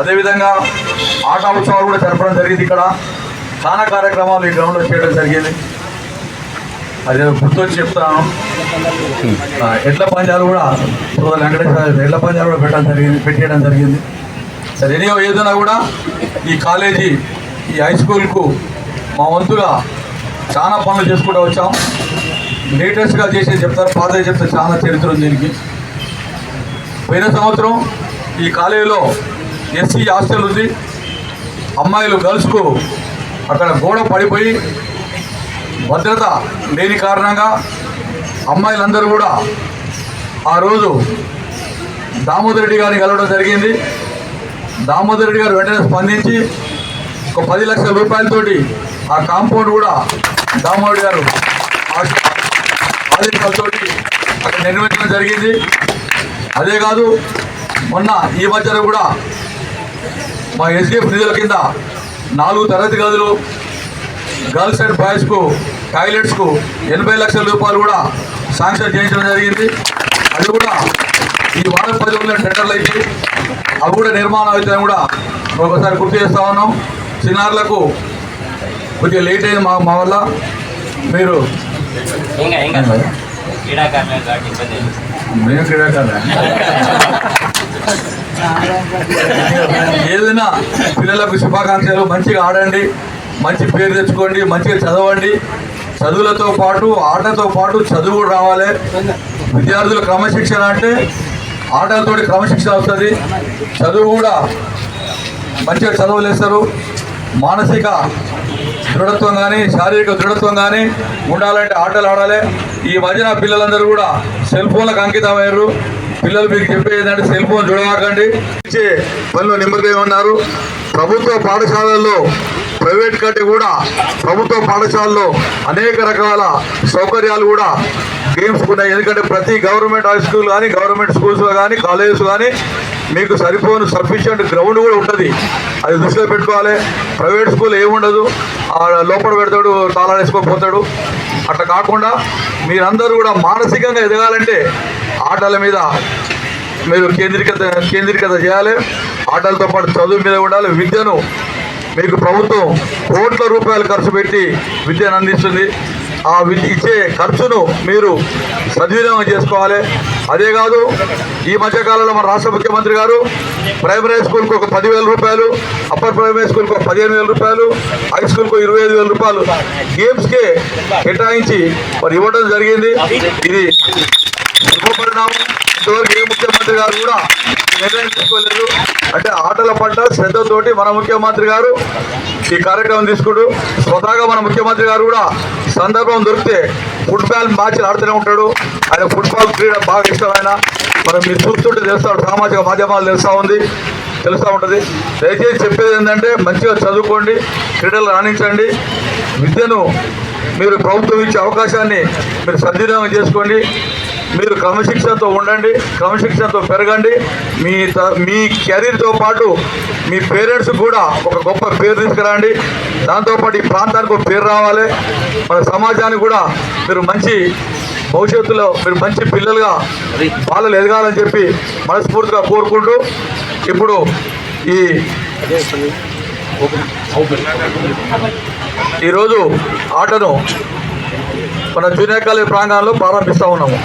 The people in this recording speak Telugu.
అదేవిధంగా ఆటోత్సవాలు కూడా జరపడం జరిగింది ఇక్కడ. చాలా కార్యక్రమాలు ఈ గ్రౌండ్లో చేయడం జరిగింది. అదే గుర్తొచ్చి చెప్తాను ఎడ్ల పందాలు కూడా సోదరు వెంకటేశ్వర ఎడ్ల పందాలు కూడా పెట్టడం జరిగింది పెట్టేయడం జరిగింది. సరే ఎనియో ఏదైనా కూడా ఈ కాలేజీ ఈ హై స్కూల్కు మా వంతుగా చాలా పనులు చేసుకుంటూ వచ్చాం. లేటెస్ట్గా చేసేది చెప్తారు పాత చెప్తే చాలా చరిత్ర ఉంది దీనికి. పోయిన సంవత్సరం ఈ కాలేజీలో ఎస్సీ హాస్టల్ ఉంది. అమ్మాయిలు గర్ల్స్కు అక్కడ గోడ పడిపోయి భద్రత లేని కారణంగా అమ్మాయిలందరూ కూడా ఆ రోజు దామోదర్ రెడ్డి గారిని కలవడం జరిగింది. దామోదర్ రెడ్డి గారు వెంటనే స్పందించి ఒక పది లక్షల రూపాయలతోటి ఆ కాంపౌండ్ కూడా దామోదర్ గారు ఆదేశాలతో అక్కడ నిర్మించడం జరిగింది. అదే కాదు మొన్న ఈ మధ్యన కూడా మా ఎస్డిఎఫ్ నిధుల కింద నాలుగు తరగతి గదులు గర్ల్స్ అండ్ బాయ్స్కు టాయిలెట్స్కు ఎనభై లక్షల రూపాయలు కూడా శాంక్షన్ చేయించడం జరిగింది. అది కూడా ఈ వారం పది రోజుల టెండర్లు అయితే అవి కూడా నిర్మాణం అవుతాయని కూడా ఒకసారి గుర్తు చేస్తా ఉన్నాం. చిన్నారులకు కొద్దిగా లేట్ అయింది మా మా వల్ల. మీరు. మేము క్రీడాకారులే. ఏదైనా పిల్లలకు శుభాకాంక్షలు మంచిగా ఆడండి. మంచి పేరు తెచ్చుకోండి మంచిగా చదవండి. చదువులతో పాటు ఆటతో పాటు చదువు కూడా రావాలి. విద్యార్థుల క్రమశిక్షణ అంటే ఆటలతోటి క్రమశిక్షణ వస్తుంది. చదువు కూడా మంచిగా చదవలేస్తారు. మానసిక దృఢత్వం కానీ శారీరక దృఢత్వం కానీ ఉండాలంటే ఆటలు ఆడాలి. ఈ మధ్యన పిల్లలందరూ కూడా సెల్ ఫోన్లకు అంకితమయ్యారు. పిల్లలు మీకు చెప్పేది ఏంటంటే సెల్ ఫోన్ చూడమాకండి. ఇచ్చే పనిలో నిమ్మకం ఉన్నారు. ప్రభుత్వ పాఠశాలల్లో ప్రైవేట్ కంటే కూడా ప్రభుత్వ పాఠశాలలో అనేక రకాల సౌకర్యాలు కూడా గేమ్స్ ఉన్నాయి. ఎందుకంటే ప్రతి గవర్నమెంట్ హై స్కూల్ కానీ గవర్నమెంట్ స్కూల్స్లో కానీ కాలేజెస్ కానీ మీకు సరిపోను సఫిషియంట్ గ్రౌండ్ కూడా ఉంటుంది. అది దృష్టిలో పెట్టుకోవాలి. ప్రైవేట్ స్కూల్ ఏముండదు ఆ లోపల పెడతాడు తాళాలు వేసుకొని పోతాడు. అట్లా కాకుండా మీరందరూ కూడా మానసికంగా ఎదగాలంటే ఆటల మీద మీరు కేంద్రీకృత కేంద్రీకృత చేయాలి. ఆటలతో పాటు చదువు మీద ఉండాలి. విద్యను మీకు ప్రభుత్వం కోట్ల రూపాయలు ఖర్చు పెట్టి విద్యను అందిస్తుంది. ఆ ఇచ్చే ఖర్చును మీరు సద్వినియోగం చేసుకోవాలి. అదే కాదు ఈ మధ్యకాలంలో మన రాష్ట్ర ముఖ్యమంత్రి గారు ప్రైమరీ స్కూల్కి ఒక పదివేల రూపాయలు అప్పర్ ప్రైమరీ స్కూల్కి ఒక పదిహేను వేల రూపాయలు హై స్కూల్కి ఇరవై ఐదు వేల రూపాయలు గేమ్స్కే కేటాయించి మరి ఇవ్వడం జరిగింది. ఇది శుభపరిణామం ఇంతవరకు ఏ ముఖ్యమంత్రి గారు కూడా నిర్ణయం తీసుకోలేదు. అంటే ఆటల పట్ల శ్రద్ధతోటి మన ముఖ్యమంత్రి గారు ఈ కార్యక్రమం తీసుకుంటూ స్వతహాగా మన ముఖ్యమంత్రి గారు కూడా సందర్భం దొరికితే ఫుట్బాల్ మ్యాచ్లు ఆడుతూనే ఉంటాడు. ఆయన ఫుట్బాల్ క్రీడ బాగా ఇష్టమైన మనం మీరు చూస్తుంటే తెలుస్తాడు సామాజిక మాధ్యమాలు తెలుస్తూ ఉంది తెలుస్తూ ఉంటుంది. దయచేసి చెప్పేది ఏంటంటే మంచిగా చదువుకోండి క్రీడలు రాణించండి. విద్యను మీరు ప్రభుత్వం ఇచ్చే అవకాశాన్ని మీరు సద్వినియోగం చేసుకోండి. మీరు క్రమశిక్షణతో ఉండండి క్రమశిక్షణతో పెరగండి. మీ త- మీ కెరీర్తో పాటు మీ పేరెంట్స్ కూడా ఒక గొప్ప పేరు తీసుకురండి. దాంతోపాటు ఈ ప్రాంతానికి ఒక పేరు రావాలి. మన సమాజానికి కూడా మీరు మంచి భవిష్యత్తులో మీరు మంచి పిల్లలుగా బాలలు ఎదగాలని చెప్పి మనస్ఫూర్తిగా కోరుకుంటూ ఇప్పుడు ఈ ఈరోజు ఆటను మన జూనియర్ కాలేజ్ ప్రాంగణంలో ప్రారంభిస్తూ ఉన్నాము.